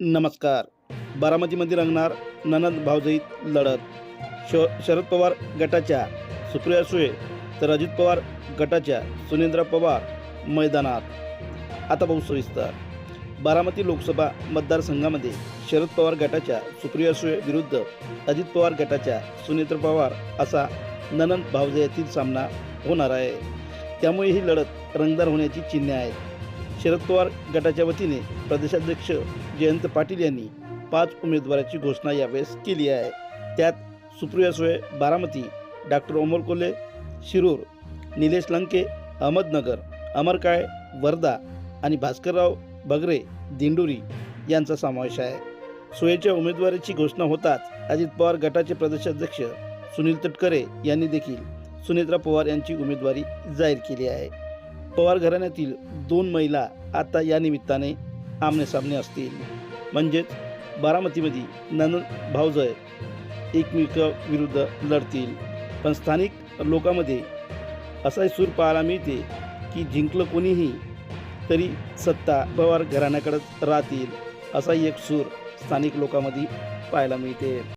नमस्कार. बारामतीमध्ये रंगणार ननंद भावजईत लढत. श शरद पवार गटाच्या सुप्रिया सुळे तर अजित पवार गटाच्या सुनेंद्र पवार मैदानात. आता पाहू सविस्तर. बारामती लोकसभा मतदारसंघामध्ये शरद पवार गटाच्या सुप्रिया सुळे विरुद्ध अजित पवार गटाच्या सुनेंद्र पवार असा ननंद भावजयातील सामना होणार आहे. त्यामुळे ही लढत रंगदार होण्याची चिन्हे आहेत. शरद पवार गटाच्या वतीने प्रदेशाध्यक्ष जयंत पाटील यांनी पाच उमेदवाराची घोषणा यावेळेस केली आहे. त्यात सुप्रिया सुळे बारामती डॉक्टर अमोल कोल्हे शिरूर निलेश लंके अहमदनगर अमर काळे वर्धा आणि भास्करराव बगरे दिंडोरी यांचा समावेश आहे. सुयेच्या उमेदवारीची घोषणा होताच अजित पवार गटाचे प्रदेशाध्यक्ष सुनील तटकरे यांनी देखील सुनेत्रा पवार यांची उमेदवारी जाहीर केली आहे. पवार घराण्यातील दोन महिला आता या निमित्ताने आमनेसामने असतील. म्हणजेच बारामतीमध्ये ननंद भाऊजय एकमेकाविरुद्ध लढतील. पण स्थानिक लोकांमध्ये असाही सूर पाहायला मिळते की जिंकलं कोणीही तरी सत्ता पवार घराण्याकडेच राहतील असाही एक सूर स्थानिक लोकांमध्ये पाहायला मिळते.